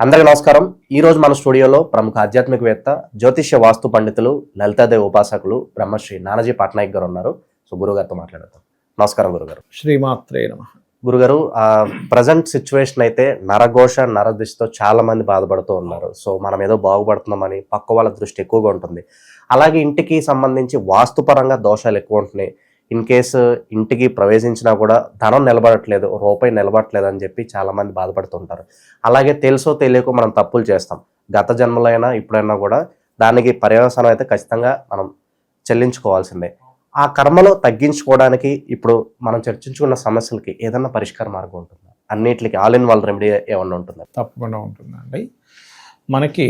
అందరికీ నమస్కారం. ఈ రోజు మన స్టూడియోలో ప్రముఖ ఆధ్యాత్మికవేత్త జ్యోతిష్య వాస్తు పండితులు లలితాదేవి ఉపాసకులు బ్రహ్మశ్రీ నానాజీ పట్నాయక్ గారు ఉన్నారు. సో గురుగారితో మాట్లాడతాం నమస్కారం గురుగారు. శ్రీమాత్రే నమ. గురుగారు ఆ ప్రజెంట్ సిచ్యువేషన్ అయితే నరఘోష నరదిశతో చాలా మంది బాధపడుతూ ఉన్నారు. సో మనం ఏదో బాగుపడుతున్నామని పక్క వాళ్ళ దృష్టి ఎక్కువగా ఉంటుంది. అలాగే ఇంటికి సంబంధించి వాస్తుపరంగా దోషాలు ఎక్కువ ఉంటున్నాయి. ఇన్ కేసు ఇంటికి ప్రవేశించినా కూడా ధనం నిలబడట్లేదు రూపాయి నిలబడట్లేదు అని చెప్పి చాలామంది బాధపడుతుంటారు. అలాగే తెలుసో తెలియకో మనం తప్పులు చేస్తాం. గత జన్మలైనా ఇప్పుడైనా కూడా దానికి పర్యవసానం అయితే ఖచ్చితంగా మనం చెల్లించుకోవాల్సిందే. ఆ కర్మలో తగ్గించుకోవడానికి ఇప్పుడు మనం చర్చించుకున్న సమస్యలకి ఏదన్నా పరిష్కార మార్గం ఉంటుందా? అన్నిటికి ఆల్ ఇన్ వాళ్ళ రెమెడీ ఏమన్నా ఉంటుందా? తప్పకుండా ఉంటుందండి. మనకి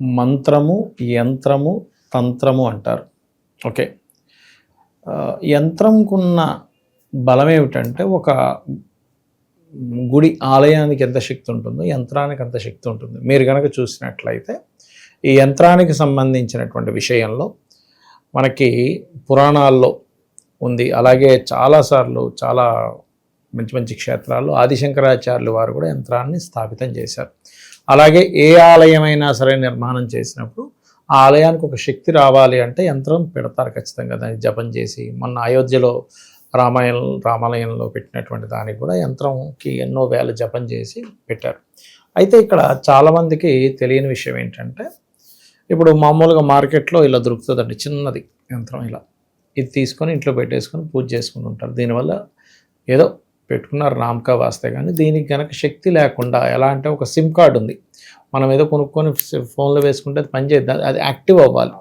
మంత్రము యంత్రము తంత్రము అంటారు. ఓకే? యంత్రంకున్న బలం ఏమిటంటే ఒక గుడి ఆలయానికి ఎంత శక్తి ఉంటుందో యంత్రానికి అంత శక్తి ఉంటుంది. మీరు కనుక చూసినట్లయితే ఈ యంత్రానికి సంబంధించినటువంటి విషయంలో మనకి పురాణాల్లో ఉంది. అలాగే చాలాసార్లు చాలా మంచి మంచి క్షేత్రాల్లో ఆదిశంకరాచార్యులు వారు కూడా యంత్రాన్ని స్థాపితం చేశారు. అలాగే ఏ ఆలయమైనా సరే నిర్మాణం చేసినప్పుడు ఆ ఆలయానికి ఒక శక్తి రావాలి అంటే యంత్రం పెడతారు ఖచ్చితంగా. దాన్ని జపం చేసి మొన్న అయోధ్యలో రామాయణం రామాలయంలో పెట్టినటువంటి దానికి కూడా యంత్రంకి ఎన్నో వేల జపం చేసి పెట్టారు. అయితే ఇక్కడ చాలామందికి తెలియని విషయం ఏంటంటే ఇప్పుడు మామూలుగా మార్కెట్లో ఇలా దొరుకుతుందండి చిన్నది యంత్రం ఇలా. ఇది తీసుకొని ఇంట్లో పెట్టేసుకొని పూజ చేసుకుని ఉంటారు. దీనివల్ల ఏదో పెట్టుకున్నారు రామ్కా వాస్తే కానీ దీనికి కనుక శక్తి లేకుండా ఎలా అంటే ఒక సిమ్ కార్డు ఉంది. మనం ఏదో కొనుక్కొని ఫోన్లో వేసుకుంటే అది పనిచేద్దాం అది యాక్టివ్ అవ్వాలి.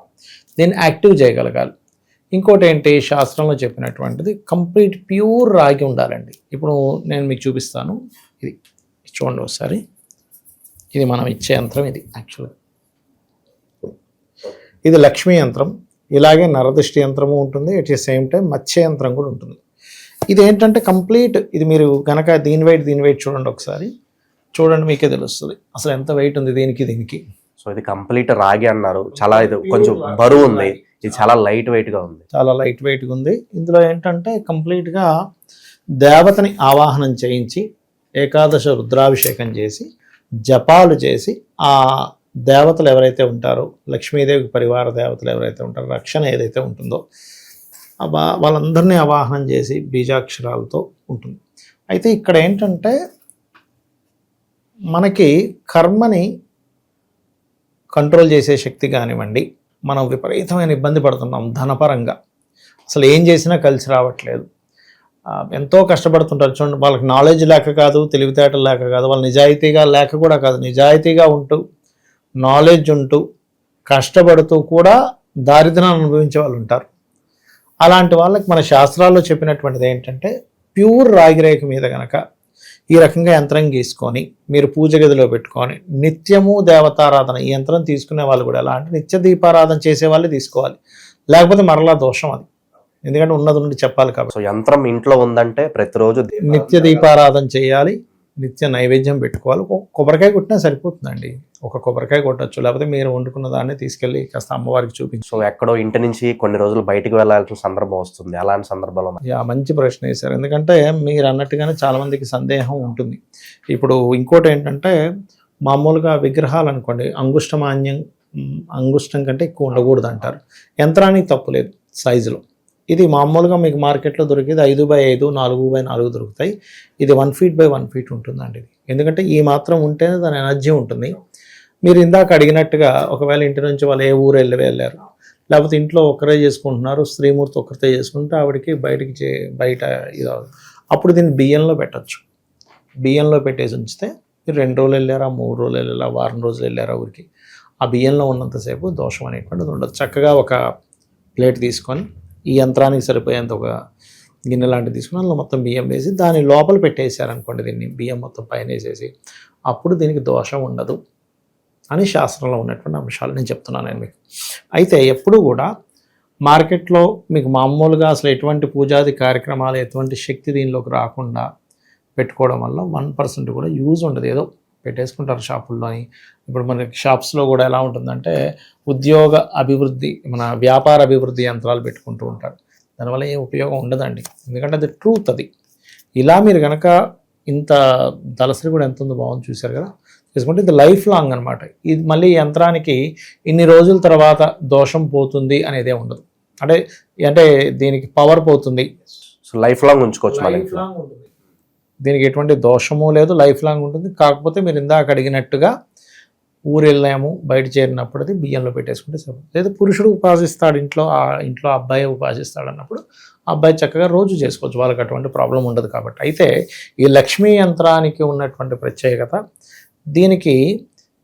దీన్ని యాక్టివ్ చేయగలగాలి. ఇంకోటి ఏంటి? శాస్త్రంలో చెప్పినటువంటిది కంప్లీట్ ప్యూర్ రాగి ఉండాలండి. ఇప్పుడు నేను మీకు చూపిస్తాను. ఇది చూడండి ఒకసారి. ఇది మనం ఇచ్చే యంత్రం ఇది యాక్చువల్గా. ఇది లక్ష్మీ యంత్రం. ఇలాగే నరదృష్టి యంత్రము ఉంటుంది. ఎట్ ది సేమ్ టైం మత్స్య యంత్రం కూడా ఉంటుంది. ఇది ఏంటంటే కంప్లీట్ ఇది మీరు గనక దీని వెయిట్ దీని వెయిట్ చూడండి ఒకసారి. చూడండి మీకే తెలుస్తుంది. అసలు ఎంత వెయిట్ ఉంది దీనికి దీనికి. సో ఇది కంప్లీట్ రాగి అన్నారు. చాలా ఇది కొంచెం బరువు ఉంది. ఇది చాలా లైట్ వెయిట్గా ఉంది. చాలా లైట్ వెయిట్గా ఉంది. ఇందులో ఏంటంటే కంప్లీట్గా దేవతని ఆవాహనం చేయించి ఏకాదశ రుద్రాభిషేకం చేసి జపాలు చేసి ఆ దేవతలు ఎవరైతే ఉంటారో లక్ష్మీదేవి పరివార దేవతలు ఎవరైతే ఉంటారో రక్షణ ఏదైతే ఉంటుందో ఆ వాళ్ళందరినీ అవాహనం చేసి బీజాక్షరాలతో ఉంటుంది. అయితే ఇక్కడ ఏంటంటే మనకి కర్మని కంట్రోల్ చేసే శక్తి కానివ్వండి మనం విపరీతమైన ఇబ్బంది పడుతున్నాం ధనపరంగా. అసలు ఏం చేసినా కలిసి రావట్లేదు. ఎంతో కష్టపడుతుంటారు. చూడండి వాళ్ళకి నాలెడ్జ్ లేక కాదు తెలివితేటలు లేక కాదు వాళ్ళు నిజాయితీగా లేక కూడా కాదు నిజాయితీగా ఉంటూ నాలెడ్జ్ ఉంటూ కష్టపడుతూ కూడా దారిద్ర్యాన్ని అనుభవించే వాళ్ళు ఉంటారు. అలాంటి వాళ్ళకి మన శాస్త్రాల్లో చెప్పినటువంటిది ఏంటంటే ప్యూర్ రాగిరేఖ మీద గనక ఈ రకంగా యంత్రం గీసుకొని మీరు పూజ గదిలో పెట్టుకొని నిత్యము దేవతారాధన ఈ యంత్రం తీసుకునే వాళ్ళు కూడా ఎలా అంటే నిత్య దీపారాధన చేసే వాళ్ళే తీసుకోవాలి. లేకపోతే మరలా దోషం అది. ఎందుకంటే ఉన్నది నుండి చెప్పాలి కాబట్టి. సో యంత్రం ఇంట్లో ఉందంటే ప్రతిరోజు నిత్య దీపారాధన చేయాలి. నిత్య నైవేద్యం పెట్టుకోవాలి. ఒక కొబ్బరికాయ కొట్టినా సరిపోతుందండి. ఒక కొబ్బరికాయ కొట్టచ్చు. లేకపోతే మీరు వండుకున్న దాన్ని తీసుకెళ్ళి కాస్త అమ్మవారికి చూపించు. సో ఎక్కడో ఇంటి నుంచి కొన్ని రోజులు బయటికి వెళ్ళాల్సిన సందర్భం వస్తుంది. అలాంటి సందర్భంలో మంచి ప్రశ్న వేశారు. ఎందుకంటే మీరు అన్నట్టుగానే చాలా మందికి సందేహం ఉంటుంది. ఇప్పుడు ఇంకోటి ఏంటంటే మామూలుగా విగ్రహాలు అనుకోండి అంగుష్టమాన్యం అంగుష్టం కంటే ఎక్కువ ఉండకూడదు అంటారు యంత్రానికి తప్పు లేదు సైజులో. ఇది మామూలుగా మీకు మార్కెట్లో దొరికేది ఐదు బై ఐదు నాలుగు బై నాలుగు దొరుకుతాయి. ఇది one feet by one feet ఉంటుందండి ఇది. ఎందుకంటే ఈ మాత్రం ఉంటేనే దాని ఎనర్జీ ఉంటుంది. మీరు ఇందాక అడిగినట్టుగా ఒకవేళ ఇంటి నుంచి వాళ్ళు ఏ ఊరు వెళ్ళి వెళ్ళారు లేకపోతే ఇంట్లో ఒక్కరే చేసుకుంటున్నారు స్త్రీమూర్తి ఒక్కరితే చేసుకుంటే ఆవిడకి బయటికి చే బయట ఇది అప్పుడు దీన్ని బియ్యంలో పెట్టచ్చు. బియ్యంలో పెట్టేసి ఉంచితే మీరు రెండు రోజులు వెళ్ళారా మూడు రోజులు వెళ్ళారా వారం రోజులు వెళ్ళారా ఊరికి ఆ బియ్యంలో ఉన్నంతసేపు దోషం అనేటువంటిది ఉండదు. చక్కగా ఒక ప్లేట్ తీసుకొని ఈ యంత్రానికి సరిపోయేంత ఒక గిన్నె లాంటిది తీసుకుని అందులో మొత్తం బియ్యం వేసి దాని లోపల పెట్టేశారనుకోండి దీన్ని. బియ్యం మొత్తం పైన వేసేసి అప్పుడు దీనికి దోషం ఉండదు అని శాస్త్రంలో ఉన్నటువంటి అంశాలు నేను చెప్తున్నాను నేను మీకు. అయితే ఎప్పుడు కూడా మార్కెట్లో మీకు మామూలుగా అసలు ఎటువంటి పూజాది కార్యక్రమాలు ఎటువంటి శక్తి దీనిలోకి రాకుండా పెట్టుకోవడం వల్ల వన్ పర్సెంట్ కూడా యూజ్ ఉండదు. ఏదో పెట్టేసుకుంటారు షాపుల్లోని. ఇప్పుడు మనకి షాప్స్లో కూడా ఎలా ఉంటుందంటే ఉద్యోగ అభివృద్ధి మన వ్యాపార అభివృద్ధి యంత్రాలు పెట్టుకుంటూ ఉంటారు. దానివల్ల ఏం ఉపయోగం ఉండదండి. ఎందుకంటే అది ట్రూత్ అది. ఇలా మీరు కనుక ఇంత దళసరి కూడా ఎంత ఉందో బాగుంది చూశారు కదా? చేసుకుంటే ఇది లైఫ్ లాంగ్ అనమాట ఇది మళ్ళీ యంత్రానికి ఇన్ని రోజుల తర్వాత దోషం పోతుంది అనేదే ఉండదు. అంటే అంటే దీనికి పవర్ పోతుంది. సో లైఫ్ లాంగ్ ఉంచుకోవచ్చు మన లైఫ్ లాంగ్ ఉంటుంది. దీనికి ఎటువంటి దోషము లేదు లైఫ్ లాంగ్ ఉంటుంది. కాకపోతే మీరు ఇందాక అడిగినట్టుగా ఊరు వెళ్ళాము బయట చేరినప్పుడు అది బియ్యంలో పెట్టేసుకుంటే సరిపోతుంది. లేదా పురుషుడు ఉపాసిస్తాడు ఇంట్లో ఆ ఇంట్లో అబ్బాయి ఉపాసిస్తాడు అన్నప్పుడు ఆ అబ్బాయి చక్కగా రోజు చేసుకోవచ్చు. వాళ్ళకి అటువంటి ప్రాబ్లం ఉండదు కాబట్టి. అయితే ఈ లక్ష్మీ యంత్రానికి ఉన్నటువంటి ప్రత్యేకత దీనికి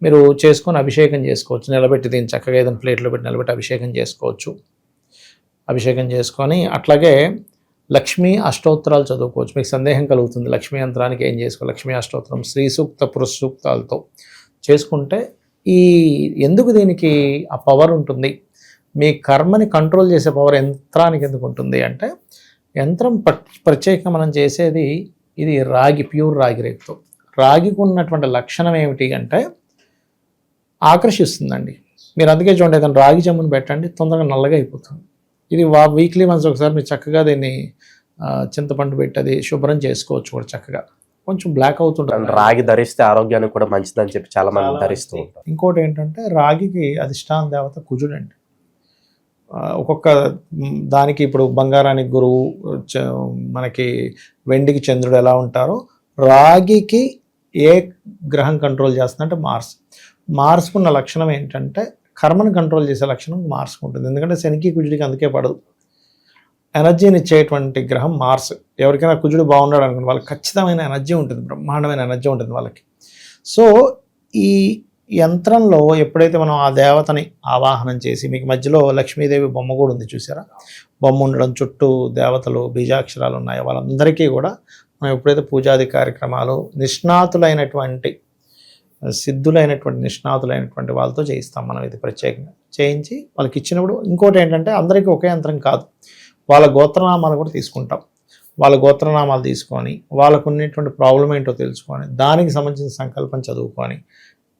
మీరు చేసుకొని అభిషేకం చేసుకోవచ్చు. నిలబెట్టి దీన్ని చక్కగా ఏదైనా ప్లేట్లో పెట్టి నిలబెట్టి అభిషేకం చేసుకోవచ్చు. అభిషేకం చేసుకొని అట్లాగే లక్ష్మీ అష్టోత్తరాలు చదువుకోవచ్చు. మీకు సందేహం కలుగుతుంది. లక్ష్మీ యంత్రానికి ఏం చేసుకో లక్ష్మీ అష్టోత్తరం శ్రీ సూక్త పురుష సూక్తాలతో చేసుకుంటే ఈ ఎందుకు దీనికి ఆ పవర్ ఉంటుంది? మీ కర్మని కంట్రోల్ చేసే పవర్ యంత్రానికి ఎందుకు ఉంటుంది అంటే యంత్రం ప్రత్యేకంగా మనం చేసేది ఇది రాగి ప్యూర్ రాగి రేపుతో రాగికి ఉన్నటువంటి లక్షణం ఏమిటి అంటే ఆకర్షిస్తుందండి. మీరు అందుకే చూడండి ఏదైనా రాగి జమ్మును పెట్టండి తొందరగా నల్లగా అయిపోతుంది. ఇది వా వీక్లీ వన్స్ ఒకసారి మీరు చక్కగా దీన్ని చింతపండు పెట్టి అది శుభ్రం చేసుకోవచ్చు కూడా చక్కగా. కొంచెం బ్లాక్ అవుతుంటుంది. రాగి ధరిస్తే ఆరోగ్యానికి కూడా మంచిదని చెప్పి చాలా మంది ధరిస్తూ. ఉంటారు. ఇంకోటి ఏంటంటే రాగికి అధిష్టాన దేవత కుజుడండి. ఆ, ఒక్కొక్క దానికి ఇప్పుడు బంగారానికి గురువు చ- మనకి వెండికి చంద్రుడు ఎలా ఉంటారో రాగికి ఏ గ్రహం కంట్రోల్ చేస్తుందంటే మార్స్ మార్స్కు ఉన్న లక్షణం ఏంటంటే కర్మను కంట్రోల్ చేసే లక్షణం మార్స్కు ఉంటుంది ఎందుకంటే శనికి కుజుడికి అందుకే పడదు. ఎనర్జీని ఇచ్చేటువంటి గ్రహం మార్స్. ఎవరికైనా కుజుడు బాగున్నాడు అనుకోండి వాళ్ళకి ఖచ్చితమైన ఎనర్జీ ఉంటుంది బ్రహ్మాండమైన ఎనర్జీ ఉంటుంది వాళ్ళకి. సో ఈ యంత్రంలో ఎప్పుడైతే మనం ఆ దేవతని ఆవాహనం చేసి మీకు మధ్యలో లక్ష్మీదేవి బొమ్మ కూడా ఉంది చూసారా? బొమ్మ ఉండడం చుట్టూ దేవతలు బీజాక్షరాలు ఉన్నాయి. వాళ్ళందరికీ కూడా మనం ఎప్పుడైతే పూజాది కార్యక్రమాలు నిష్ణాతులైనటువంటి సిద్ధులైనటువంటి నిష్ణాతులైనటువంటి వాళ్ళతో చేయిస్తాం మనం ఇది ప్రత్యేకంగా. చేయించి వాళ్ళకి ఇచ్చినప్పుడు ఇంకోటి ఏంటంటే అందరికీ ఒకే యంత్రం కాదు. వాళ్ళ గోత్రనామాలు కూడా తీసుకుంటాం. వాళ్ళ గోత్రనామాలు తీసుకొని వాళ్ళకు ఉన్నటువంటి ప్రాబ్లం ఏంటో తెలుసుకొని దానికి సంబంధించిన సంకల్పం చదువుకొని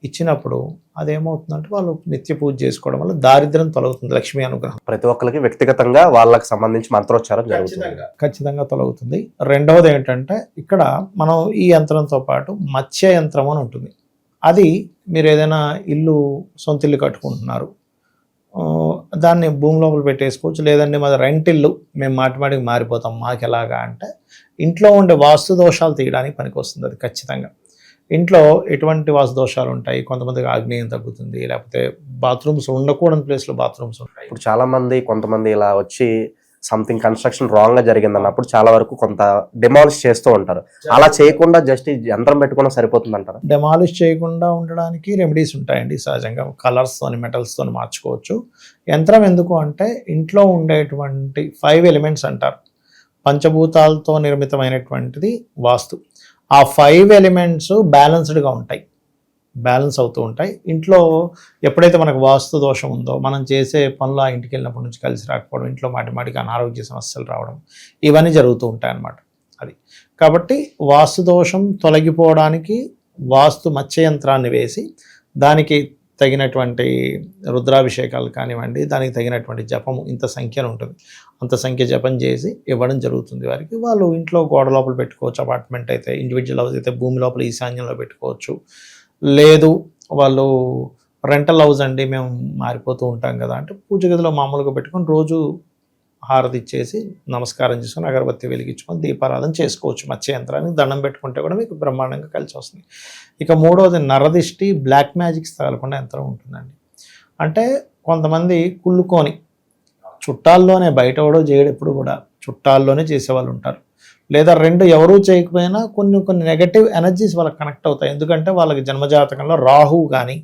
ఇచ్చినప్పుడు అదేమవుతుందంటే వాళ్ళు నిత్య పూజ చేసుకోవడం వల్ల దారిద్ర్యం తొలగుతుంది లక్ష్మీ అనుగ్రహం. ప్రతి ఒక్కరికి వ్యక్తిగతంగా వాళ్ళకి సంబంధించి మంత్రోచ్చారం జరుగుతుంది. ఖచ్చితంగా తొలగుతుంది. రెండవది ఏంటంటే ఇక్కడ మనం ఈ యంత్రంతో పాటు మత్స్య యంత్రం అని ఉంటుంది. అది మీరు ఏదైనా ఇల్లు సొంత ఇల్లు కట్టుకుంటున్నారు దాన్ని భూమి లోపల పెట్టేసుకోవచ్చు. లేదంటే మాది రెంట్ ఇల్లు మేము మాటిమాటికి మారిపోతాం మాకు ఎలాగా అంటే ఇంట్లో ఉండే వాస్తు దోషాలు తీయడానికి పనికొస్తుంది అది ఖచ్చితంగా. ఇంట్లో ఎటువంటి వాస్తు దోషాలు ఉంటాయి? కొంతమందికి ఆగ్నేయం తగ్గుతుంది లేకపోతే బాత్రూమ్స్ ఉండకూడని ప్లేస్లో బాత్రూమ్స్ ఉంటాయి. ఇప్పుడు చాలామంది కొంతమంది ఇలా వచ్చి సంథింగ్ కన్స్ట్రక్షన్ రాంగ్గా జరిగింది అన్నప్పుడు చాలా వరకు కొంత డిమాలిష్ చేస్తూ ఉంటారు. అలా చేయకుండా జస్ట్ యంత్రం పెట్టుకున్నా సరిపోతుంది అంటారా డెమాలిష్ చేయకుండా ఉండడానికి రెమెడీస్ ఉంటాయండి సహజంగా. కలర్స్తోని మెటల్స్తోని మార్చుకోవచ్చు. యంత్రం ఎందుకు అంటే ఇంట్లో ఉండేటువంటి ఫైవ్ ఎలిమెంట్స్ అంటారు. పంచభూతాలతో నిర్మితమైనటువంటిది వాస్తు. ఆ ఫైవ్ ఎలిమెంట్స్ బ్యాలెన్స్డ్గా ఉంటాయి. బ్యాలెన్స్ అవుతూ ఉంటాయి. ఇంట్లో ఎప్పుడైతే మనకు వాస్తు దోషం ఉందో మనం చేసే పనులు ఆ ఇంటికి వెళ్ళినప్పటి నుంచి కలిసి రాకపోవడం ఇంట్లో మాటి మాటికి అనారోగ్య సమస్యలు రావడం ఇవన్నీ జరుగుతూ ఉంటాయి అన్నమాట అది. కాబట్టి వాస్తు దోషం తొలగిపోవడానికి వాస్తు మత్స్య యంత్రాన్ని వేసి దానికి తగినటువంటి రుద్రాభిషేకాలు కానివ్వండి దానికి తగినటువంటి జపము ఇంత సంఖ్యను ఉంటుంది. అంత సంఖ్య జపం చేసి ఇవ్వడం జరుగుతుంది వారికి. వాళ్ళు ఇంట్లో గోడ లోపల పెట్టుకోవచ్చు అపార్ట్మెంట్ అయితే ఇండివిజువల్ హౌస్ అయితే భూమి లోపల ఈశాన్యంలో పెట్టుకోవచ్చు. లేదు వాళ్ళు రెంటల్ హౌస్ అండి మేము మారిపోతూ ఉంటాం కదా అంటే పూజ గదిలో మామూలుగా పెట్టుకొని రోజు హారతి ఇచ్చేసి నమస్కారం చేసుకొని అగరబత్తి వెలిగించుకొని దీపారాధన చేసుకోవచ్చు. మత్స్య యంత్రానికి దండం పెట్టుకుంటే కూడా మీకు బ్రహ్మాండంగా కలిసి వస్తుంది. ఇక మూడవది నరదిష్టి బ్లాక్ మ్యాజిక్స్ తగలకుండా యంత్రం ఉంటుందండి. అంటే కొంతమంది కుళ్ళుకొని చుట్టాల్లోనే బయట కూడా చేయడు ఎప్పుడు కూడా చుట్టాల్లోనే చేసేవాళ్ళు ఉంటారు. లేదా రెండు ఎవరూ చేయకపోయినా కొన్ని కొన్ని నెగటివ్ ఎనర్జీస్ వాళ్ళకి కనెక్ట్ అవుతాయి. ఎందుకంటే వాళ్ళకి జన్మజాతకంలో రాహు కానీ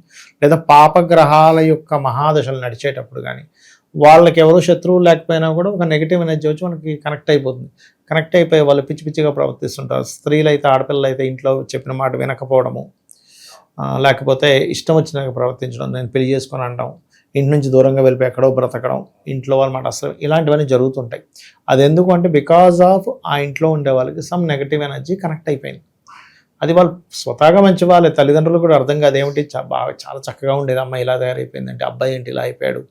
లేదా పాపగ్రహాల యొక్క మహాదశలు నడిచేటప్పుడు కానీ వాళ్ళకి ఎవరు శత్రువు లేకపోయినా కూడా ఒక నెగిటివ్ ఎనర్జీ వచ్చి మనకి కనెక్ట్ అయిపోతుంది. కనెక్ట్ అయిపోయి వాళ్ళు పిచ్చి పిచ్చిగా ప్రవర్తిస్తుంటారు. స్త్రీలు అయితే ఆడపిల్లలు అయితే ఇంట్లో చెప్పిన మాట వినకపోవడము లేకపోతే ఇష్టం వచ్చినాక ప్రవర్తించడం నేను పెళ్ళి చేసుకొని అంటాం ఇంటి నుంచి దూరంగా వెళ్ళిపోయి ఎక్కడో బ్రతకడం ఇంట్లో వాళ్ళ మాట అసలు ఇలాంటివన్నీ జరుగుతుంటాయి. అది ఎందుకు అంటే బికాజ్ ఆఫ్ ఆ ఇంట్లో ఉండే వాళ్ళకి సమ్ నెగటివ్ ఎనర్జీ కనెక్ట్ అయిపోయింది. అది వాళ్ళు స్వతహాగా మంచి వాళ్ళే తల్లిదండ్రులు కూడా అర్థం కాదు ఏమిటి? బాగా చాలా చక్కగా ఉండేది అమ్మాయి ఇలా తయారైపోయిందంటే అబ్బాయి ఏంటి ఇలా అయిపోయాడు.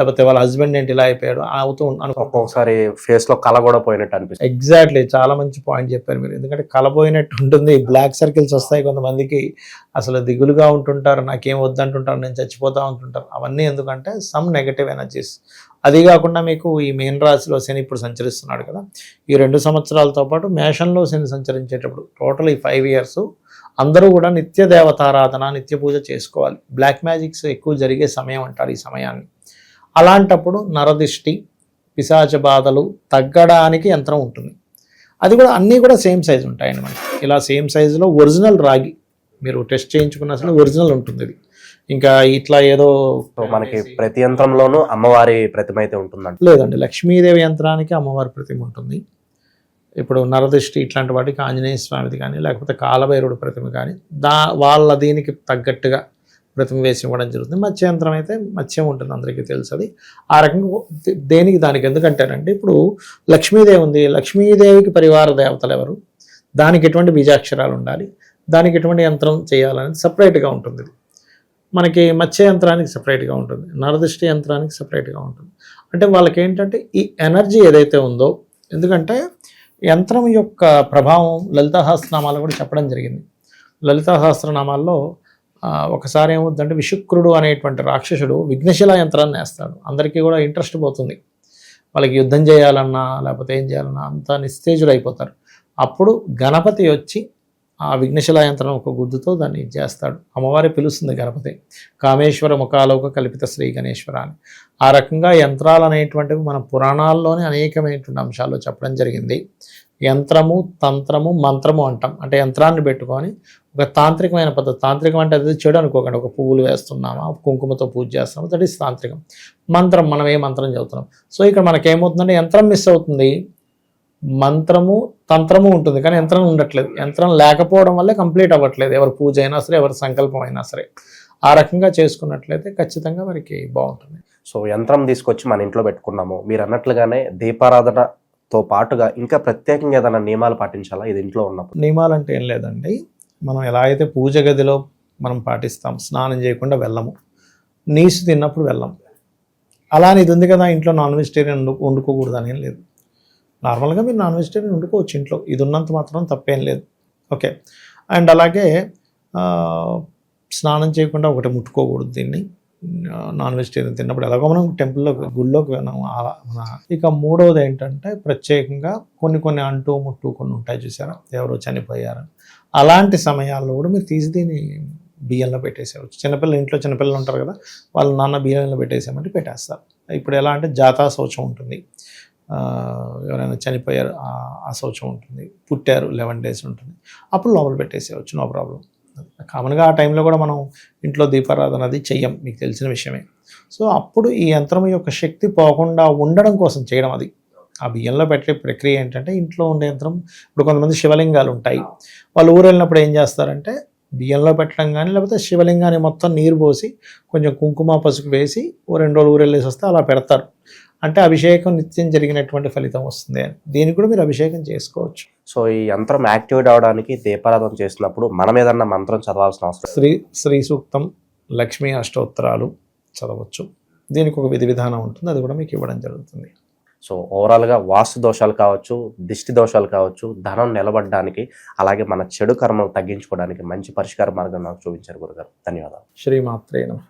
లేకపోతే వాళ్ళ హస్బెండ్ ఏంటి ఇలా అయిపోయాడు అవుతూ అనుకో ఒక్కొక్కసారి ఫేస్లో కళ కూడా పోయినట్టు అనిపిస్తుంది. ఎగ్జాక్ట్లీ చాలా మంచి పాయింట్ చెప్పారు మీరు. ఎందుకంటే కలబోయినట్టు ఉంటుంది. బ్లాక్ సర్కిల్స్ వస్తాయి కొంతమందికి. అసలు దిగులుగా ఉంటుంటారు. నాకేం వద్దంటుంటారు. నేను చచ్చిపోతా ఉంటుంటారు. అవన్నీ ఎందుకంటే సమ్ నెగటివ్ ఎనర్జీస్ అది కాకుండా మీకు ఈ మెయిన్ రాశిలో శని ఇప్పుడు సంచరిస్తున్నాడు కదా. ఈ రెండు సంవత్సరాలతో పాటు మేషంలో శని సంచరించేటప్పుడు టోటల్ ఈ ఫైవ్ ఇయర్స్ అందరూ కూడా నిత్య దేవతారాధన నిత్య పూజ చేసుకోవాలి. బ్లాక్ మ్యాజిక్స్ ఎక్కువ జరిగే సమయం అంటారు ఈ సమయాన్ని. అలాంటప్పుడు నరదిష్టి పిశాచ బాధలు తగ్గడానికి యంత్రం ఉంటుంది. అది కూడా అన్నీ కూడా సేమ్ సైజు ఉంటాయండి మనకి. ఇలా సేమ్ సైజులో ఒరిజినల్ రాగి మీరు టెస్ట్ చేయించుకున్న అసలు ఒరిజినల్ ఉంటుంది ఇది. ఇంకా ఇట్లా ఏదో మనకి ప్రతి యంత్రంలోనూ అమ్మవారి ప్రతిమ అయితే ఉంటుందంట లేదండి లక్ష్మీదేవి యంత్రానికి అమ్మవారి ప్రతిమ ఉంటుంది. ఇప్పుడు నరదృష్టి ఇట్లాంటి వాటికి ఆంజనేయ స్వామిది కానీ లేకపోతే కాలభైరుడు ప్రతిమ కానీ దా వాళ్ళ దీనికి తగ్గట్టుగా ప్రతిమ వేసి ఇవ్వడం జరుగుతుంది. మత్స్య యంత్రం అయితే మత్స్యం ఉంటుంది అందరికీ తెలుసు అది. ఆ రకంగా దే- దేనికి దానికి ఎందుకంటేనంటే ఇప్పుడు లక్ష్మీదేవి ఉంది. లక్ష్మీదేవికి పరివార దేవతలు ఎవరు? దానికి ఎటువంటి బీజాక్షరాలు ఉండాలి? దానికి ఎటువంటి యంత్రం చేయాలనేది సపరేట్గా ఉంటుంది మనకి మత్స్య యంత్రానికి సపరేట్గా ఉంటుంది. నరదృష్టి యంత్రానికి సపరేట్గా ఉంటుంది. అంటే వాళ్ళకి ఏంటంటే ఈ ఎనర్జీ ఏదైతే ఉందో ఎందుకంటే యంత్రం యొక్క ప్రభావం లలితా కూడా చెప్పడం జరిగింది. లలితా ఒకసారి ఏమవుతుందంటే విశుక్రుడు అనేటువంటి రాక్షసుడు విఘ్నశిల యంత్రాన్ని వేస్తాడు అందరికీ కూడా ఇంట్రెస్ట్ పోతుంది. వాళ్ళకి యుద్ధం చేయాలన్నా లేకపోతే ఏం చేయాలన్నా అంతా నిస్తేజులు అయిపోతారు. అప్పుడు గణపతి వచ్చి ఆ విఘ్నశిల యంత్రం ఒక గుద్దుతో దాన్ని చేస్తాడు. అమ్మవారి పిలుస్తుంది గణపతి. కామేశ్వర ముఖాలోక కల్పిత శ్రీ గణేశ్వర అని. ఆ రకంగా యంత్రాలు అనేటువంటివి మన పురాణాల్లోనే అనేకమైనటువంటి అంశాల్లో చెప్పడం జరిగింది. యంత్రము తంత్రము మంత్రము అంటాం. అంటే యంత్రాన్ని పెట్టుకొని ఒక తాంత్రికమైన పద్ధతి. తాంత్రికం అంటే అది చెడు అనుకోకండి. ఒక పువ్వులు వేస్తున్నామా కుంకుమతో పూజ చేస్తున్నామా దట్ ఈస్ తాంత్రికం. మంత్రం మనం ఏ మంత్రం చదువుతున్నాం. సో ఇక్కడ మనకేమవుతుందంటే యంత్రం మిస్ అవుతుంది. మంత్రము తంత్రము ఉంటుంది. కానీ యంత్రం ఉండట్లేదు. యంత్రం లేకపోవడం వల్లే కంప్లీట్ అవ్వట్లేదు. ఎవరి పూజ అయినా సరే ఎవరి సంకల్పం అయినా సరే. ఆ రకంగా చేసుకున్నట్లయితే ఖచ్చితంగా మనకి బాగుంటుంది. సో యంత్రం తీసుకొచ్చి మన ఇంట్లో పెట్టుకున్నాము. మీరు అన్నట్లుగానే దీపారాధన తో పాటుగా ఇంకా ప్రత్యేకంగా ఏదైనా నియమాలు పాటించాలా? ఇది ఇంట్లో ఉన్నప్పుడు. నియమాలు అంటే ఏం లేదండి. మనం ఎలా అయితే పూజ గదిలో మనం పాటిస్తాం స్నానం చేయకుండా వెళ్ళము. నీసు తిన్నప్పుడు వెళ్ళం. అలా ఇది ఉంది కదా ఇంట్లో నాన్ వెజిటేరియన్ వండుకోకూడదు అని ఏం లేదు. నార్మల్గా మీరు నాన్ వెజిటేరియన్ వండుకోవచ్చు ఇంట్లో. ఇది ఉన్నంత మాత్రం తప్పేం లేదు. ఓకే. అండ్ అలాగే స్నానం చేయకుండా ఒకటి ముట్టుకోకూడదు దీన్ని. నాన్ వెజిటేరియన్ తిన్నప్పుడు ఎలాగో మనం టెంపుల్లో గుళ్ళోకి వెళ్ళాం. అలా మన- ఇక మూడవది ఏంటంటే ప్రత్యేకంగా కొన్ని కొన్ని అంటూ ముట్టు కొన్ని ఉంటాయి చూసారా? ఎవరో చనిపోయారు. అలాంటి సమయాల్లో కూడా మీరు తీసి దీన్ని బియ్యంలో పెట్టేసేవచ్చు చిన్నపిల్లలు ఇంట్లో చిన్నపిల్లలు ఉంటారు కదా వాళ్ళ నాన్న బియ్యంలో పెట్టేసామంటే పెట్టేస్తారు. ఇప్పుడు ఎలా అంటే జాతా శౌచం ఉంటుంది. ఎవరైనా చనిపోయారు ఆ- ఆ శౌచం ఉంటుంది. పుట్టారు లెవెన్ డేస్ ఉంటుంది. అప్పుడు లోపల పెట్టేసేయచ్చు నో ప్రాబ్లం. కామన్గా ఆ టైంలో కూడా మనం ఇంట్లో దీపారాధన అది చెయ్యం మీకు తెలిసిన విషయమే. సో అప్పుడు ఈ యంత్రం యొక్క శక్తి పోకుండా ఉండడం కోసం చేయడం అది. ఆ బియ్యంలో పెట్టే ప్రక్రియ ఏంటంటే ఇంట్లో ఉండే యంత్రం ఇప్పుడు కొంతమంది శివలింగాలు ఉంటాయి. వాళ్ళు ఊరు వెళ్ళినప్పుడు ఏం చేస్తారంటే బియ్యంలో పెట్టడం కానీ లేకపోతే శివలింగాన్ని మొత్తం నీరు పోసి కొంచెం కుంకుమ పసుపు వేసి ఓ రెండు రోజులు ఊరెళ్ళేసి వస్తే అలా పెడతారు. అంటే అభిషేకం నిత్యం జరిగినటువంటి ఫలితం వస్తుంది దీనికి కూడా మీరు అభిషేకం చేసుకోవచ్చు. సో ఈ యంత్రం యాక్టివేట్ అవడానికి దీపారాధన చేసినప్పుడు మనం ఏదన్నా మంత్రం చదవాల్సిన అవసరం శ్రీ శ్రీ సూక్తం లక్ష్మీ అష్టోత్తరాలు చదవచ్చు. దీనికి ఒక విధి విధానం ఉంటుంది. అది కూడా మీకు ఇవ్వడం జరుగుతుంది. సో ఓవరాల్గా వాస్తు దోషాలు కావచ్చు దిష్టి దోషాలు కావచ్చు ధనం నిలబడడానికి అలాగే మన చెడు కర్మలు తగ్గించుకోవడానికి మంచి పరిష్కార మార్గం నాకు చూపించారు గురుగారు. ధన్యవాదాలు. శ్రీమాత్రే